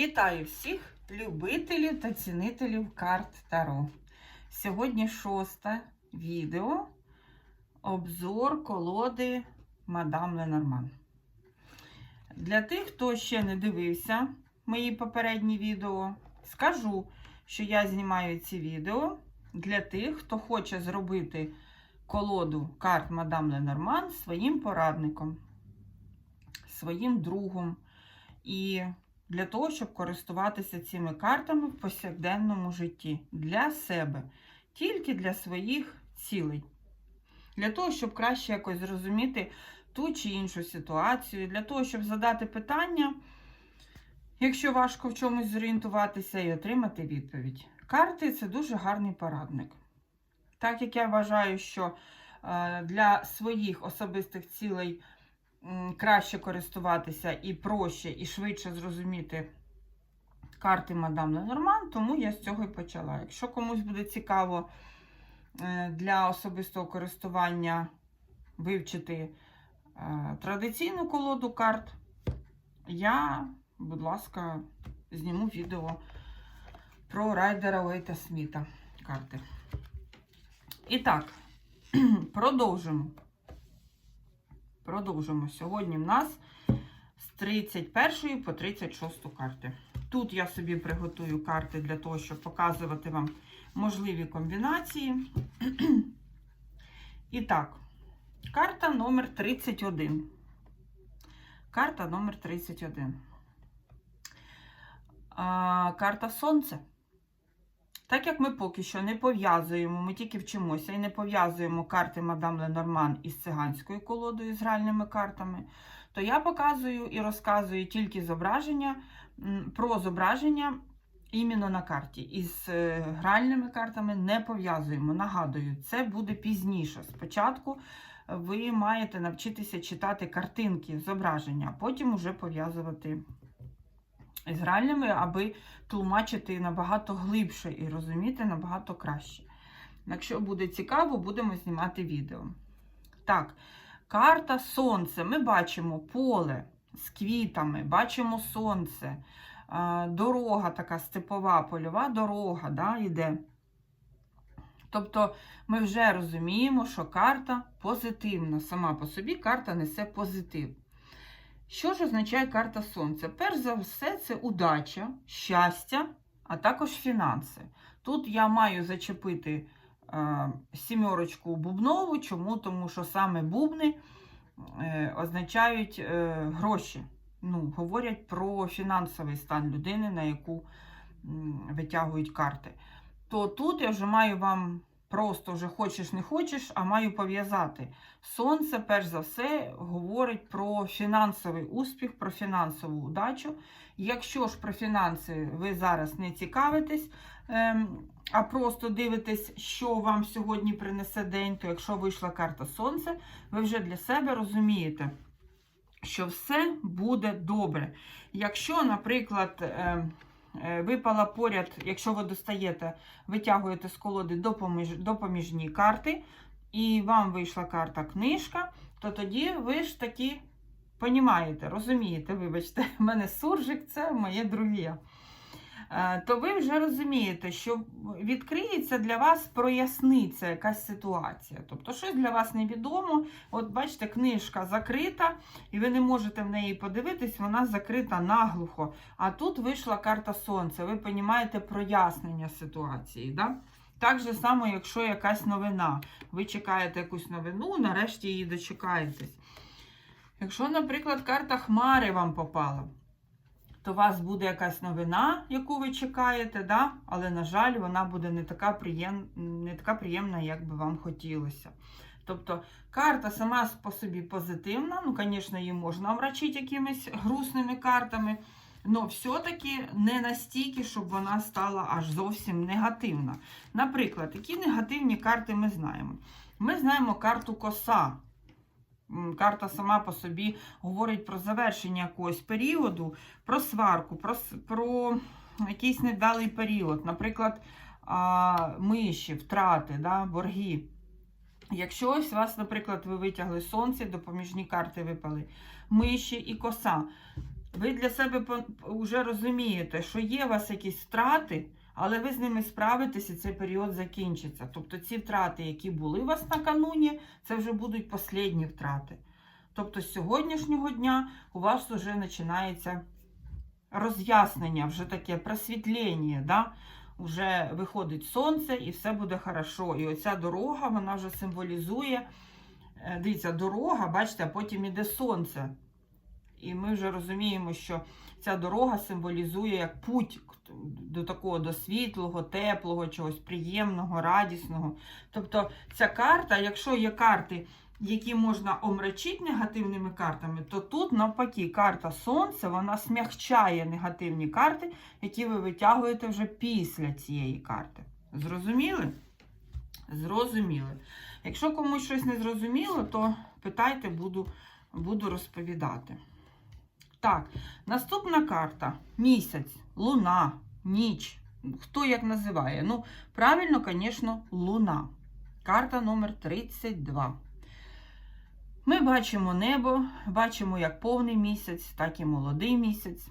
Вітаю всіх любителів та цінителів карт Таро. Сьогодні шосте відео обзор колоди Мадам Ленорман. Для тих, хто ще не дивився мої попередні відео, скажу, що я знімаю ці відео для тих, хто хоче зробити колоду карт Мадам Ленорман своїм порадником, своїм другом. І для того, щоб користуватися цими картами в повсякденному житті для себе, тільки для своїх цілей. Для того, щоб краще якось зрозуміти ту чи іншу ситуацію, для того, щоб задати питання, якщо важко в чомусь зорієнтуватися і отримати відповідь. Карти це дуже гарний порадник. Так як я вважаю, що е, для своїх особистих цілей краще користуватися і проще, і швидше зрозуміти карти Мадам Ленорман, тому я з цього і почала. Якщо комусь буде цікаво е, для особистого користування вивчити е, традиційну колоду карт, я, будь ласка, зніму відео про райдера Уейта Сміта карти. І так, продовжимо. Продовжимо. Сьогодні в нас з 31 по 36 карти. Тут я собі приготую карти для того, щоб показувати вам можливі комбінації. І так, карта номер 31. Карта номер 31. А, Карта Сонце. Так як ми поки що не пов'язуємо, ми тільки вчимося і не пов'язуємо карти Мадам Ленорман із циганською колодою з гральними картами, то я показую і розказую тільки зображення про зображення іменно на карті. Із е, гральними картами не пов'язуємо. Нагадую, це буде пізніше. Спочатку ви маєте навчитися читати картинки, зображення, а потім уже пов'язувати гральними, аби тлумачити набагато глибше і розуміти набагато краще. Якщо буде цікаво, будемо знімати відео. Так, карта Сонце. Ми бачимо поле з квітами, бачимо сонце, дорога така степова, польова дорога да, йде. Тобто ми вже розуміємо, що карта позитивна. Сама по собі карта несе позитив. Що ж означає карта Сонця? Перш за все, це удача, щастя, а також фінанси. Тут я маю зачепити е, сімерочку бубнову. Чому? Тому що саме бубни е, означають е, гроші. Ну, Говорять про фінансовий стан людини, на яку витягують карти. То тут я вже маю вам Просто вже хочеш не хочеш, а маю пов'язати. Сонце, перш за все, говорить про фінансовий успіх, про фінансову удачу. Якщо ж про фінанси ви зараз не цікавитесь, ем, а просто дивитесь, що вам сьогодні принесе день, то якщо вийшла карта Сонце, ви вже для себе розумієте, що все буде добре. Якщо, наприклад, ем, випала поряд, якщо ви достаєте, витягуєте з колоди допоміж, допоміжні карти, і вам вийшла карта книжка, то тоді ви ж таки понімаєте, розумієте, вибачте, в мене суржик це моє друге. Е, то ви вже розумієте, що відкриється для вас, проясниться якась ситуація. Тобто, щось для вас невідомо. От бачите, книжка закрита, і ви не можете в неї подивитись, вона закрита наглухо. А тут вийшла карта Сонця. Ви розумієте прояснення ситуації. Да? Так же само, якщо якась новина. Ви чекаєте якусь новину, нарешті її дочекаєтесь. Якщо, наприклад, карта Хмари вам попала то у вас буде якась новина, яку ви чекаєте, да? але, на жаль, вона буде не така, приєм... не така приємна, як би вам хотілося. Тобто карта сама по собі позитивна, ну, звісно, її можна омрачити якимись грустними картами, але все-таки не настільки, щоб вона стала аж зовсім негативна. Наприклад, які негативні карти ми знаємо? Ми знаємо карту коса. Карта сама по собі говорить про завершення якогось періоду, про сварку, про про якийсь невдалий період, наприклад, миші, втрати, да, борги. Якщо ось вас, наприклад, ви витягли сонце, допоміжні карти випали, миші і коса. ви для себе вже розумієте, що є у вас якісь втрати, але ви з ними справитесь і цей період закінчиться. Тобто ці втрати, які були у вас накануні, це вже будуть останні втрати. Тобто з сьогоднішнього дня у вас вже починається роз'яснення, вже таке просвітлення. Да? Вже виходить сонце і все буде хорошо. І оця дорога, вона вже символізує. е, Дивіться, дорога, бачите, а потім іде сонце. І ми вже розуміємо, що ця дорога символізує як путь до такого до світлого, теплого, чогось приємного, радісного. Тобто ця карта, якщо є карти, які можна омрачити негативними картами, то тут, навпаки, карта Сонця вона смягчає негативні карти, які ви витягуєте вже після цієї карти. Зрозуміли? Зрозуміли. Якщо комусь щось не зрозуміло, то питайте, буду, буду розповідати. Так, наступна карта місяць, луна, ніч. Хто як називає? Ну, правильно, звісно, луна. Карта номер 32. Ми бачимо небо, бачимо як повний місяць, так і молодий місяць.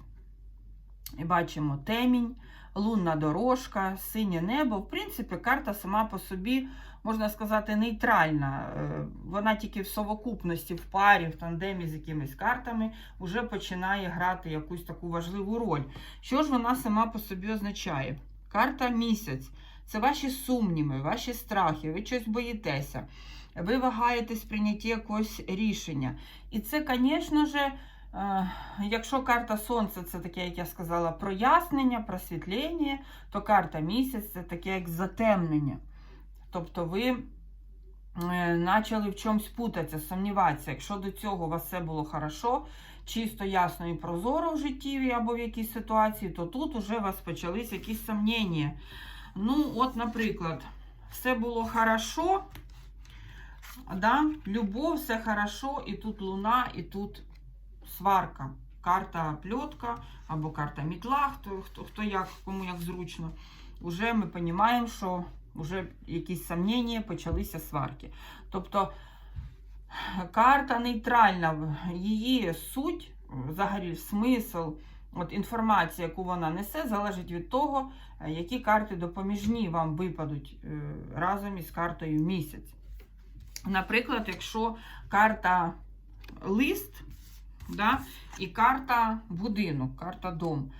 І бачимо темінь, лунна дорожка, синє небо. В принципі, карта сама по собі, можна сказати, нейтральна. Е, Вона тільки в совокупності, в парі, в тандемі з якимись картами вже починає грати якусь таку важливу роль. Що ж вона сама по собі означає? Карта місяць це ваші сумніви, ваші страхи, ви щось боїтеся, ви вагаєтесь в прийнятті якогось рішення. І це, звісно ж, Е, Якщо карта Сонця це таке, як я сказала, прояснення, просвітлення, то карта місяць це таке як затемнення. Тобто ви е, почали в чомусь путатися, сумніватися. Якщо до цього у вас все було хорошо, чисто, ясно і прозоро в житті або в якійсь ситуації, то тут уже у вас почались якісь сумніння. Ну, от, наприклад, все було хорошо, да? любов, все хорошо, і тут луна, і тут сварка. Карта пльотка або карта мітла, хто, хто, хто як, кому як зручно. Уже ми розуміємо, що вже якісь сумніння, почалися сварки. Тобто карта нейтральна, її суть, взагалі смисл, от інформація, яку вона несе, залежить від того, які карти допоміжні вам випадуть е, разом із картою місяць. Наприклад, якщо карта лист, да, і карта будинок, карта дом.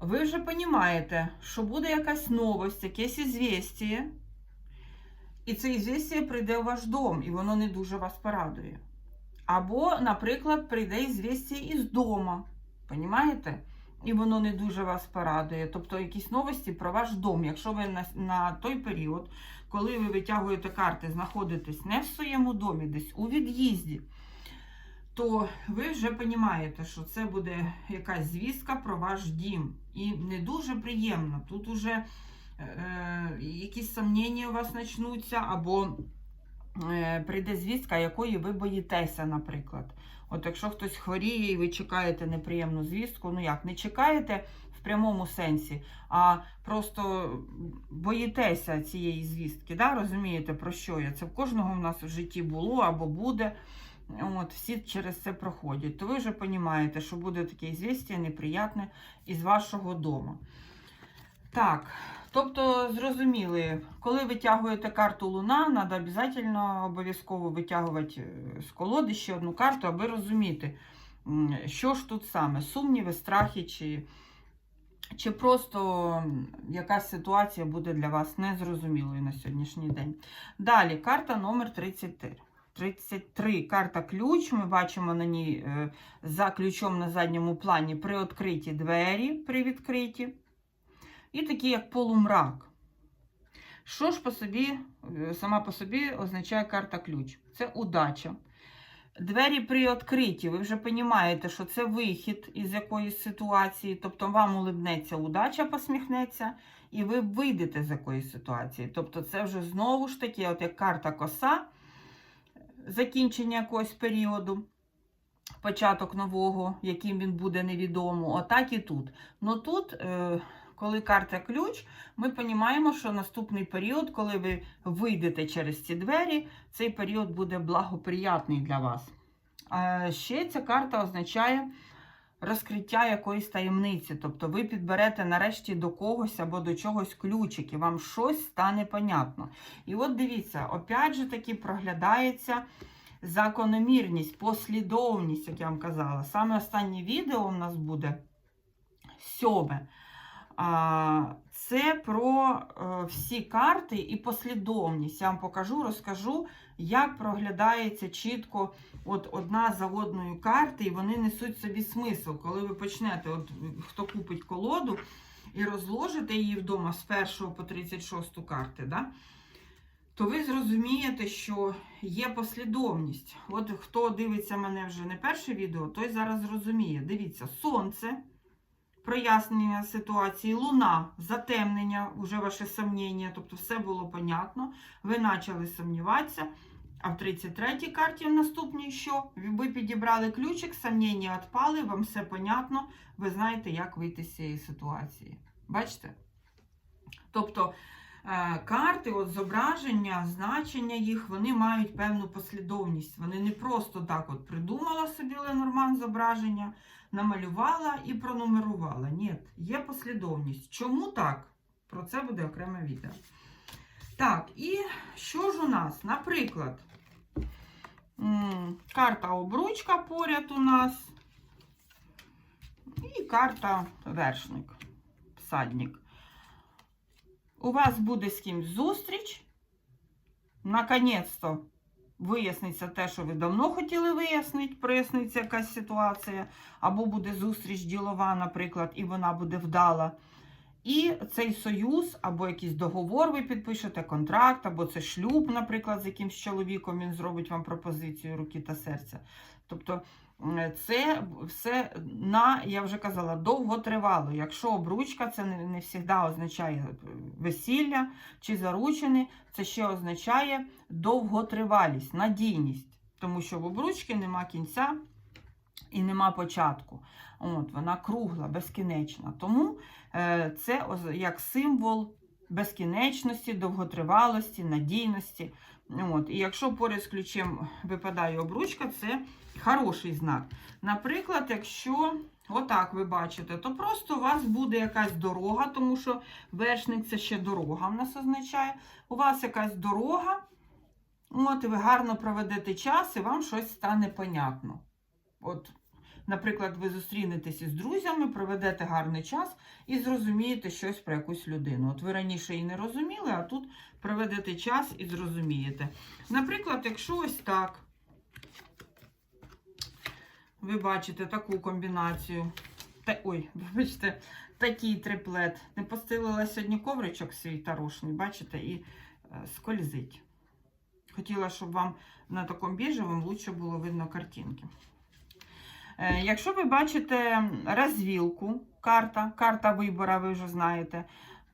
Ви вже розумієте, що буде якась новость, якесь ізвістія, і це ізвістія прийде в ваш дом, і воно не дуже вас порадує. Або, наприклад, прийде ізвістія із дома. Понімаєте? І воно не дуже вас порадує. Тобто якісь новості про ваш дом. Якщо ви на, на той період, коли ви витягуєте карти, знаходитесь не в своєму домі, десь у від'їзді, то ви вже розумієте, що це буде якась звістка про ваш дім. І не дуже приємно. Тут уже е, якісь сумніння у вас почнуться, або е, прийде звістка, якої ви боїтеся, наприклад. От якщо хтось хворіє і ви чекаєте неприємну звістку, ну як, не чекаєте в прямому сенсі, а просто боїтеся цієї звістки. да? Розумієте, про що я? Це в кожного в нас в житті було або буде. От, Всі через це проходять. То ви вже розумієте, що буде таке звістя неприятне із вашого дому. Так, тобто, зрозуміли, коли витягуєте карту Луна, треба обов'язково витягувати е, з колоди ще одну карту, аби розуміти, що ж тут саме: сумніви, страхи, чи, чи просто якась ситуація буде для вас незрозумілою на сьогоднішній день. Далі, карта номер 33. 33 карта ключ. Ми бачимо на ній е, за ключом на задньому плані при відкриті двері, при відкриті. І такі, як полумрак. Що ж по собі, е, сама по собі означає карта ключ? Це удача. Двері при відкриті, ви вже розумієте, що це вихід із якоїсь ситуації, тобто вам улибнеться удача, посміхнеться, і ви вийдете з якоїсь ситуації. Тобто, це вже знову ж таки, от як карта коса закінчення якогось періоду, початок нового, яким він буде невідомо. Отак і тут. Ну тут, е, коли карта ключ, ми розуміємо, що наступний період, коли ви вийдете через ці двері, цей період буде благоприятний для вас. Ще ця карта означає розкриття якоїсь таємниці. Тобто ви підберете нарешті до когось або до чогось ключик, і вам щось стане понятно. І от дивіться, опять же таки проглядається закономірність, послідовність, як я вам казала. Саме останнє відео у нас буде сьоме. Це про е, всі карти і послідовність. Я вам покажу, розкажу, як проглядається чітко от одна за одною карти, і вони несуть собі смисл. Коли ви почнете, от хто купить колоду і розложите її вдома з 1 по 36 карти, да? то ви зрозумієте, що є послідовність. От хто дивиться мене вже не перше відео, той зараз зрозуміє. Дивіться, сонце прояснення ситуації, луна, затемнення, вже ваше сумніння, тобто все було понятно. Ви почали сумніватися. А в 33-й карті в наступній що? Ви підібрали ключик, сумніння відпали, вам все понятно, ви знаєте, як вийти з цієї ситуації. Бачите? Тобто е, карти, от зображення, значення їх, вони мають певну послідовність. Вони не просто так от придумала собі Ленорман зображення, намалювала і пронумерувала. Ні, є послідовність. Чому так? Про це буде окреме відео. Так, і що ж у нас? Наприклад, карта обручка поряд у нас. І карта вершник, всадник. У вас буде з кимсь зустріч. Наконець-то виясниться те, що ви давно хотіли вияснити, проясниться якась ситуація, або буде зустріч ділова, наприклад, і вона буде вдала. І цей союз, або якийсь договор ви підпишете, контракт, або це шлюб, наприклад, з якимсь чоловіком він зробить вам пропозицію руки та серця. Тобто це все на, я вже казала, довготривало. Якщо обручка, це не, не завжди означає весілля чи заручини, це ще означає довготривалість, надійність. Тому що в обручки нема кінця і нема початку. От, Вона кругла, безкінечна. Тому е, це як символ безкінечності, довготривалості, надійності. От. І якщо поряд з ключем випадає обручка, це хороший знак. Наприклад, якщо отак ви бачите, то просто у вас буде якась дорога, тому що вершник це ще дорога в нас означає. У вас якась дорога, от, ви гарно проведете час, і вам щось стане понятно. От, наприклад, ви зустрінетеся з друзями, проведете гарний час і зрозумієте щось про якусь людину. От ви раніше її не розуміли, а тут проведете час і зрозумієте. Наприклад, якщо ось так, ви бачите таку комбінацію. Та, ой, вибачте, такий триплет. Не постелила сьогодні ковричок свій тарошний, бачите, і е, скользить. Хотіла, щоб вам на такому біжевому лучше було видно картинки. Е, Якщо ви бачите розвілку, карта, карта вибора, ви вже знаєте,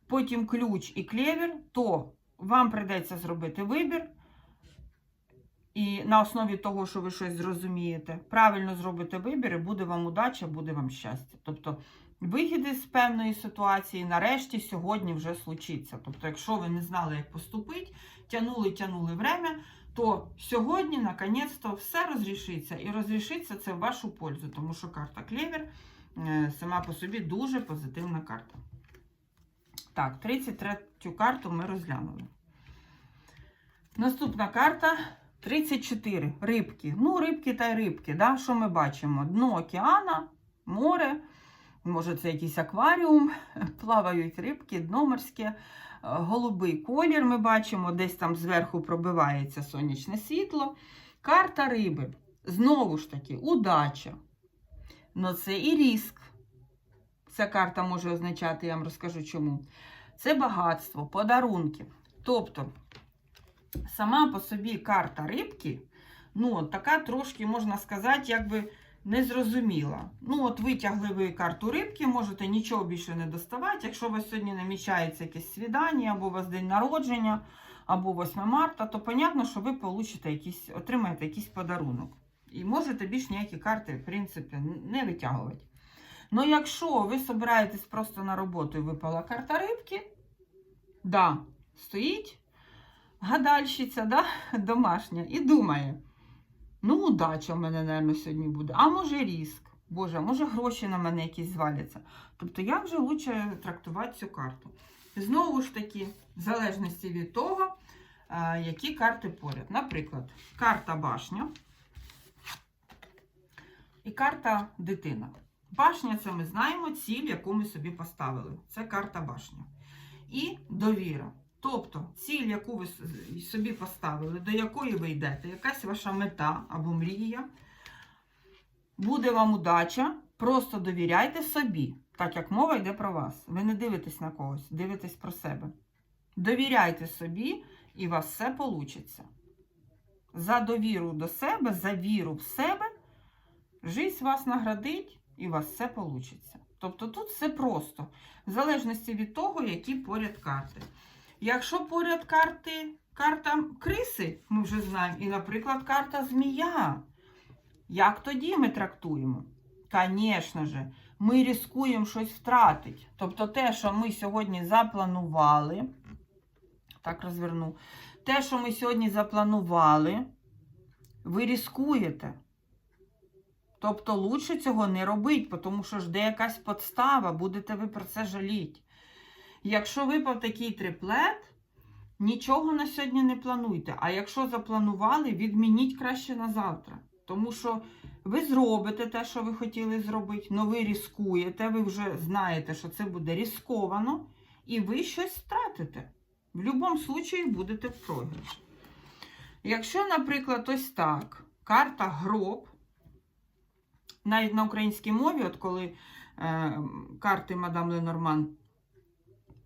потім ключ і клевер, то вам прийдеться зробити вибір. І на основі того, що ви щось зрозумієте, правильно зробите вибір, і буде вам удача, буде вам щастя. Тобто вихід із певної ситуації нарешті сьогодні вже случиться. Тобто, якщо ви не знали, як поступити, тянули, тянули время, то сьогодні, наконець-то, все розрішиться. І розрішиться це в вашу пользу, тому що карта Клевер е, сама по собі дуже позитивна карта. Так, 33 карту ми розглянули. Наступна карта 34. Рибки. Ну, рибки та й рибки. Да? Що ми бачимо? Дно океана, море, може, це якийсь акваріум, плавають рибки, дно морське. Голубий колір ми бачимо, десь там зверху пробивається сонячне світло. Карта риби. Знову ж таки, удача. Ну, це і риск. Ця карта може означати, я вам розкажу чому. Це багатство, подарунки. Тобто, сама по собі карта рибки, ну, така трошки, можна сказати, якби незрозуміла. Ну, от витягли ви карту рибки, можете нічого більше не доставати. Якщо у вас сьогодні намічається якесь свідання, або у вас день народження, або 8 марта, то понятно, що ви получите якийсь, отримаєте якийсь подарунок. І можете більш ніякі карти, в принципі, не витягувати. Ну, якщо ви собираєтесь просто на роботу і випала карта рибки, да, стоїть гадальщиця, да, домашня, і думає, ну, удача в мене, мабуть, сьогодні буде, а може ріск. Боже, може гроші на мене якісь зваляться. Тобто, як же лучше трактувати цю карту? Знову ж таки, в залежності від того, які карти поряд. Наприклад, карта башня і карта дитина. Башня це ми знаємо ціль, яку ми собі поставили. Це карта башня. І довіра. Тобто ціль, яку ви собі поставили, до якої ви йдете, якась ваша мета або мрія. Буде вам удача, просто довіряйте собі, так як мова йде про вас. Ви не дивитесь на когось, дивитесь про себе. Довіряйте собі, і у вас все вийде. За довіру до себе, за віру в себе, жизнь вас наградить, і у вас все вийде. Тобто тут все просто, в залежності від того, які поряд карти. Якщо поряд карти, карта криси, ми вже знаємо, і, наприклад, карта змія. Як тоді ми трактуємо? Звісно ж, ми ризикуємо щось втратити. Тобто те, що ми сьогодні запланували, так розверну, те, що ми сьогодні запланували, ви ризикуєте. Тобто лучше цього не робити, тому що жде якась подстава, будете ви про це жаліти. Якщо випав такий триплет, нічого на сьогодні не плануйте. А якщо запланували, відмініть краще на завтра. Тому що ви зробите те, що ви хотіли зробити, але ви ризикуєте, ви вже знаєте, що це буде ризиковано, і ви щось втратите. В будь-якому випадку будете в програші. Якщо, наприклад, ось так, карта гроб, навіть на українській мові, от коли е, карти Мадам Ленорман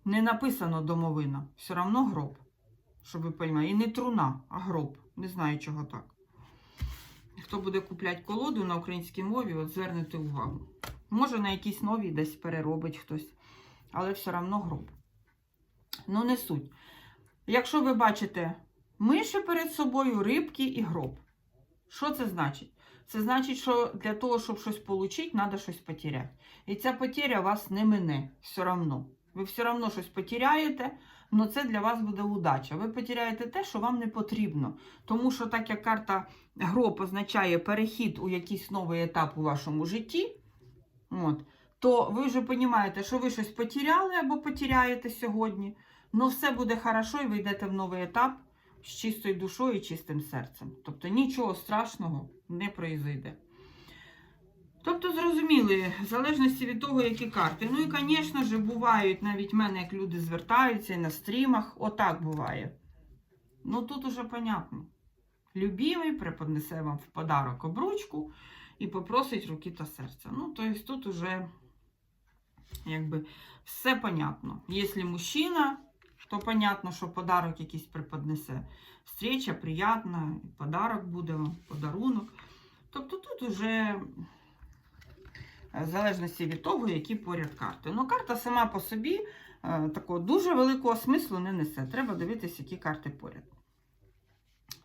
не написано домовина, все одно гроб, щоб ви розуміли. І не труна, а гроб. Не знаю, чого так. Хто буде купляти колоду на українській мові, от звернете увагу. Може, на якійсь новій десь переробить хтось, але все одно гроб. Ну, не суть. Якщо ви бачите миші перед собою, рибки і гроб, що це значить? Це значить, що для того, щоб щось отримати, треба щось потеряти. І ця потеря вас не мине все одно. Ви все одно щось потеряєте, але це для вас буде удача. Ви потеряєте те, що вам не потрібно. Тому що, так як карта гроб означає перехід у якийсь новий етап у вашому житті, от, то ви вже розумієте, що ви щось потеряли або потеряєте сьогодні, але все буде хорошо і ви йдете в новий етап з чистою душою і чистим серцем. Тобто нічого страшного не произойде. Тобто, зрозуміли, в залежності від того, які карти. Ну і, звісно ж, бувають навіть в мене, як люди звертаються і на стрімах, отак буває. Ну тут уже понятно. Любимий преподнесе вам в подарок обручку і попросить руки та серця. Ну, тобто тут уже якби все понятно. Якщо мужчина, то понятно, що подарок якийсь преподнесе. Встреча приятна, подарок буде вам, подарунок. Тобто тут уже в залежності від того, які поряд карти. Ну, карта сама по собі е, такого дуже великого смислу не несе. Треба дивитися, які карти поряд.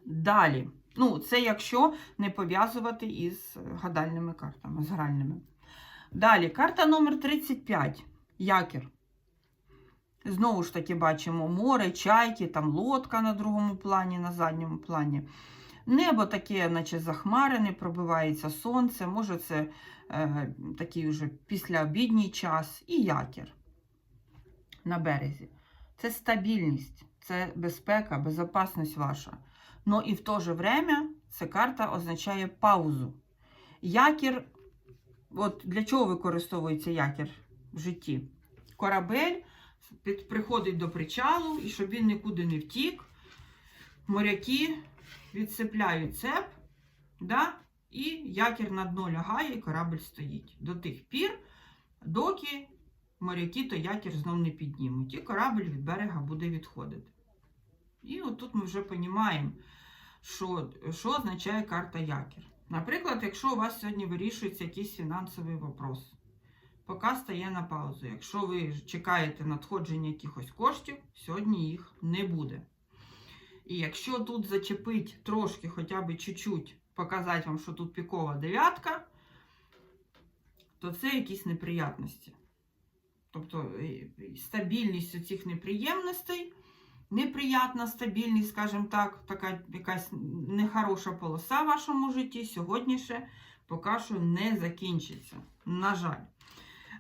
Далі. Ну, це якщо не пов'язувати із гадальними картами, з гральними. Далі, карта номер 35. Якір. Знову ж таки, бачимо море, чайки, там лодка на другому плані, на задньому плані. Небо таке, наче захмарене, пробивається сонце, може, це е, такий вже післяобідній час, і якір на березі. Це стабільність, це безпека, безопасність ваша. Но і в то же время ця карта означає паузу. Якір, от для чого використовується якір в житті? Корабель приходить до причалу, і щоб він нікуди не втік, моряки відсипляють цеп, да, і якір на дно лягає, і корабль стоїть. До тих пір, доки моряки то якір знов не піднімуть, і корабль від берега буде відходити. І отут ми вже розуміємо, що, що означає карта якір. Наприклад, якщо у вас сьогодні вирішується якийсь фінансовий вопрос, поки стає на паузу. Якщо ви чекаєте надходження якихось коштів, сьогодні їх не буде. І якщо тут зачепить трошки, хоча б чуть-чуть, показати вам, що тут пікова дев'ятка, то це якісь неприятності. Тобто е, стабільність цих неприємностей, неприятна стабільність, скажімо так, така якась нехороша полоса в вашому житті, сьогодні ще поки що не закінчиться. На жаль.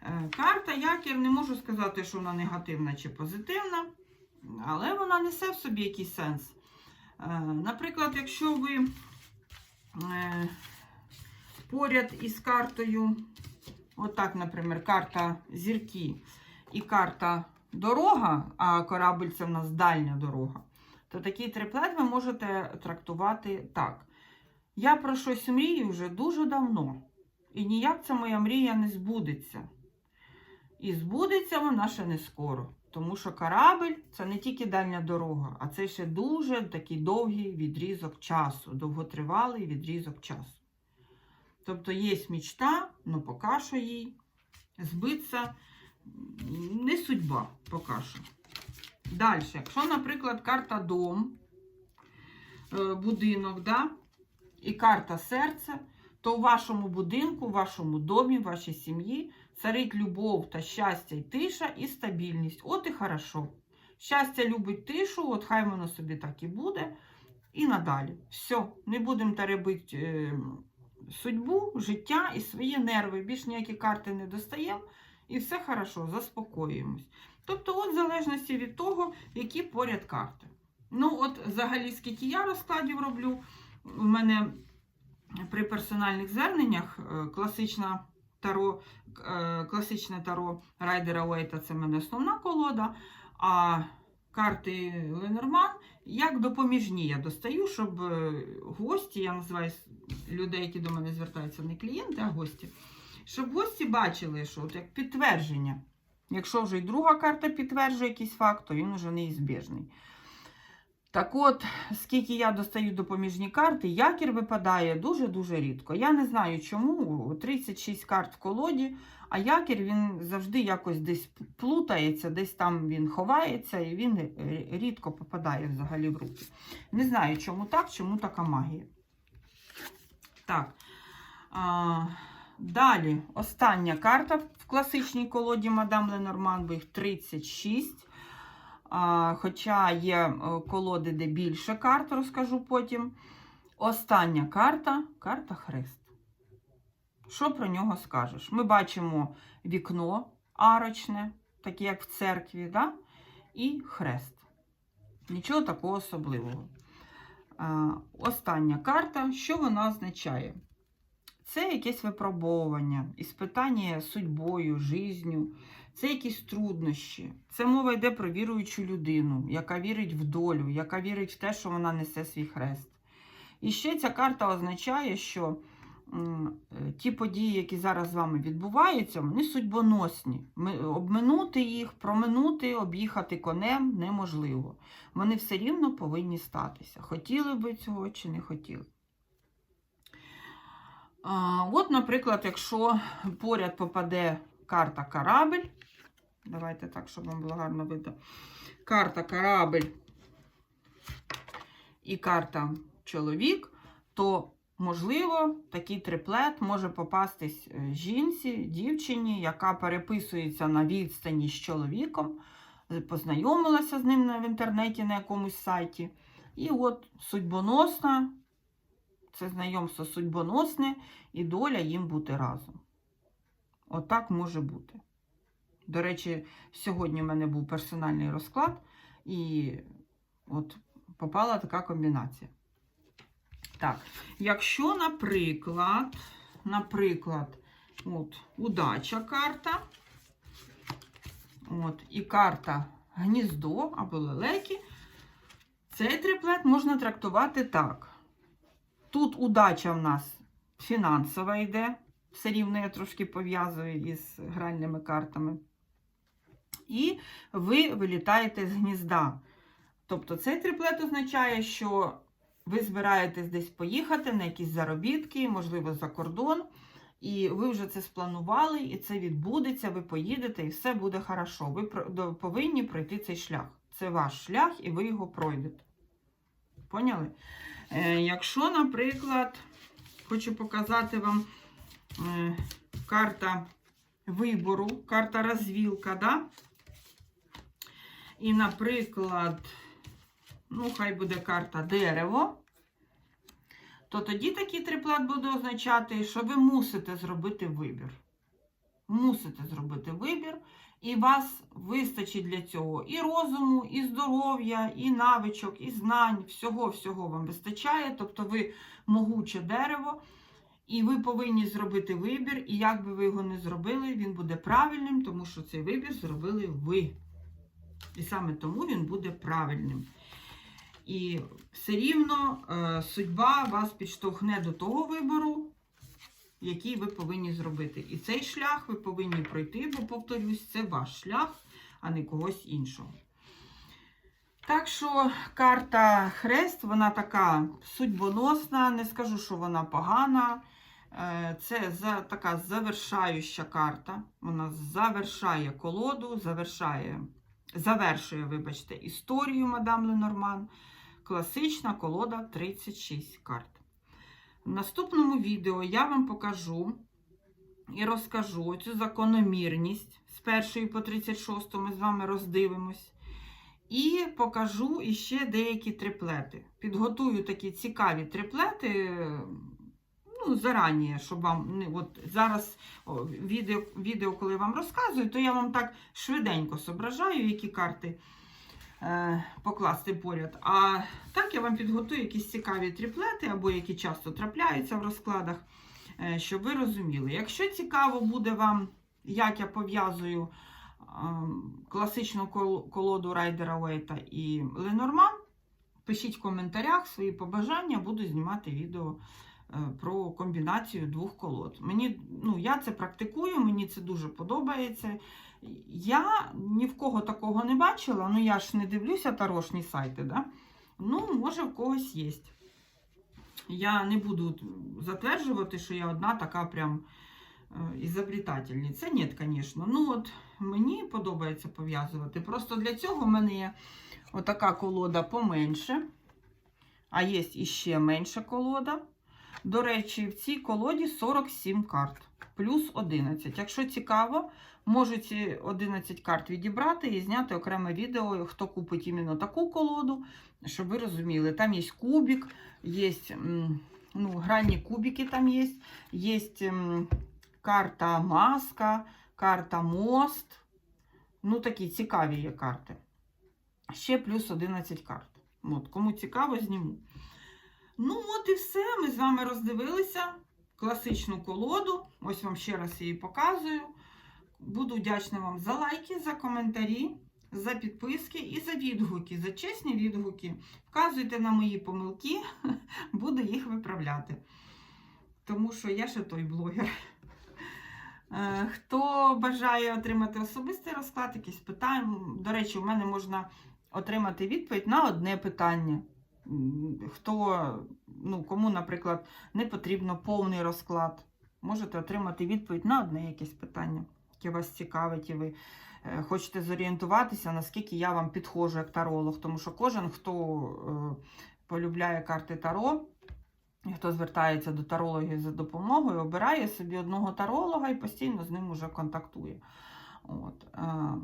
Е, Карта якір не можу сказати, що вона негативна чи позитивна, але вона несе в собі якийсь сенс. Е, Наприклад, якщо ви е, поряд із картою, отак, наприклад, карта зірки і карта дорога, а корабль це в нас дальня дорога, то такий триплет ви можете трактувати так. Я про щось мрію вже дуже давно. І ніяк ця моя мрія не збудеться. І збудеться вона ще не скоро. Тому що корабль це не тільки дальня дорога, а це ще дуже такий довгий відрізок часу, довготривалий відрізок часу. Тобто є мічта, але поки що їй збитися не судьба поки що. Далі, якщо, наприклад, карта дом, е, будинок, да, і карта серця, то у вашому будинку, у вашому домі, в вашій сім'ї царить любов та щастя і тиша і стабільність. От і хорошо. Щастя любить тишу, от хай воно собі так і буде. І надалі. Все, не будемо теребити е, судьбу, життя і свої нерви. Більш ніякі карти не достаємо, і все хорошо, заспокоюємось. Тобто, от в залежності від того, які поряд карти. Ну, от, взагалі, скільки я розкладів роблю, у мене при персональних зверненнях е, класична таро, е, класичне таро Райдера Уейта це в мене основна колода, а карти Ленорман як допоміжні я достаю, щоб е, гості, я називаю людей, які до мене звертаються, не клієнти, а гості, щоб гості бачили, що от як підтвердження. Якщо вже і друга карта підтверджує якийсь факт, то він вже неізбіжний. Так от, скільки я достаю допоміжні карти, якір випадає дуже-дуже рідко. Я не знаю чому. 36 карт в колоді, а якір він завжди якось десь плутається, десь там він ховається і він е, рідко попадає взагалі в руки. Не знаю, чому так, чому така магія. Так. А, далі, остання карта в класичній колоді Мадам Ленорман, бо їх 36. Хоча є е, колоди, де більше карт, розкажу потім. Остання карта карта Хрест. Що про нього скажеш? Ми бачимо вікно арочне, таке як в церкві, да? і хрест. Нічого такого особливого. Остання карта, що вона означає? Це якесь випробовування, іспитання судьбою, жизню, це якісь труднощі. Це мова йде про віруючу людину, яка вірить в долю, яка вірить в те, що вона несе свій хрест. І ще ця карта означає, що е, ті події, які зараз з вами відбуваються, вони судьбоносні. Обминути їх, проминути, об'їхати конем неможливо. Вони все рівно повинні статися. Хотіли би цього чи не хотіли. От, наприклад, якщо поряд попаде карта корабль, давайте так, щоб вам було гарно видно. Карта корабль і карта чоловік, то, можливо, такий триплет може попастись е, жінці, дівчині, яка переписується на відстані з чоловіком, познайомилася з ним в інтернеті на якомусь сайті. І от судьбоносна, це знайомство судьбоносне, і доля їм бути разом. Отак може бути. До речі, сьогодні в мене був персональний розклад, і от попала така комбінація. Так, якщо, наприклад, наприклад, от, удача карта, от, і карта гніздо або лелеки, цей триплет можна трактувати так. Тут удача в нас фінансова йде, все рівно я трошки пов'язую із гральними картами. І ви вилітаєте з гнізда. Тобто цей триплет означає, що ви збираєтесь десь поїхати на якісь заробітки, можливо, за кордон, і ви вже це спланували, і це відбудеться, ви поїдете, і все буде хорошо. Ви повинні пройти цей шлях. Це ваш шлях, і ви його пройдете. Поняли? Е, якщо, наприклад, хочу показати вам карта вибору, карта розвілка, да? І, наприклад, ну, хай буде карта дерево, то тоді такий триплет буде означати, що ви мусите зробити вибір. Мусите зробити вибір, і вас вистачить для цього і розуму, і здоров'я, і навичок, і знань. Всього-всього вам вистачає. Тобто ви могуче дерево, і ви повинні зробити вибір. І як би ви його не зробили, він буде правильним, тому що цей вибір зробили ви. І саме тому він буде правильним. І все рівно е, судьба вас підштовхне до того вибору, який ви повинні зробити. І цей шлях ви повинні пройти, бо, повторюсь, це ваш шлях, а не когось іншого. Так що карта Хрест, вона така судьбоносна, не скажу, що вона погана. Е, Це за, така завершаюча карта. Вона завершає колоду, завершає, завершує, вибачте, історію мадам Ленорман. Класична колода 36 карт. В наступному відео я вам покажу і розкажу цю закономірність з 1 по 36 ми з вами роздивимось. І покажу іще деякі триплети. Підготую такі цікаві триплети ну, зарані, щоб вам от зараз відео, відео, коли я вам розказую, то я вам так швиденько зображаю, які карти е, покласти поряд. А так я вам підготую якісь цікаві триплети, або які часто трапляються в розкладах, е, щоб ви розуміли. Якщо цікаво буде вам, як я пов'язую е, класичну кол- колоду Райдера Уейта і Ленорман, пишіть в коментарях свої побажання, буду знімати відео про комбінацію двох колод. Мені, ну, я це практикую, мені це дуже подобається. Я ні в кого такого не бачила, ну я ж не дивлюся тарошні сайти, да? ну, може, в когось є. Я не буду затверджувати, що я одна така прям е, ізобретательниця. Ні, звісно. Ну, от мені подобається пов'язувати. Просто для цього в мене є отака колода поменше, а є іще менша колода. До речі, в цій колоді 47 карт, плюс 11. Якщо цікаво, можу ці 11 карт відібрати і зняти окреме відео, хто купить іменно таку колоду, щоб ви розуміли. Там є кубик, є ну, гранні кубики там є, є карта маска, карта мост. Ну, такі цікаві є карти. Ще плюс 11 карт. От, кому цікаво, зніму. Ну, от і все. Ми з вами роздивилися класичну колоду. Ось вам ще раз її показую. Буду вдячна вам за лайки, за коментарі, за підписки і за відгуки, за чесні відгуки. Вказуйте на мої помилки, буду їх виправляти. Тому що я ще той блогер. Е, Хто бажає отримати особистий розклад, якісь питання. До речі, у мене можна отримати відповідь на одне питання. Хто, ну, кому, наприклад, не потрібно повний розклад, можете отримати відповідь на одне якесь питання, яке вас цікавить, і ви е, хочете зорієнтуватися, наскільки я вам підходжу як таролог. Тому що кожен, хто е, полюбляє карти Таро, і хто звертається до тарологів за допомогою, обирає собі одного таролога і постійно з ним уже контактує. От, е,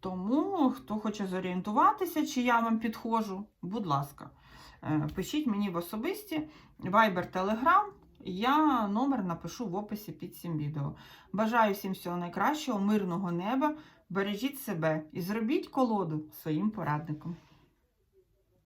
тому, хто хоче зорієнтуватися, чи я вам підходжу, будь ласка, пишіть мені в особисті Viber, Telegram. Я номер напишу в описі під цим відео. Бажаю всім всього найкращого, мирного неба. Бережіть себе і зробіть колоду своїм порадником.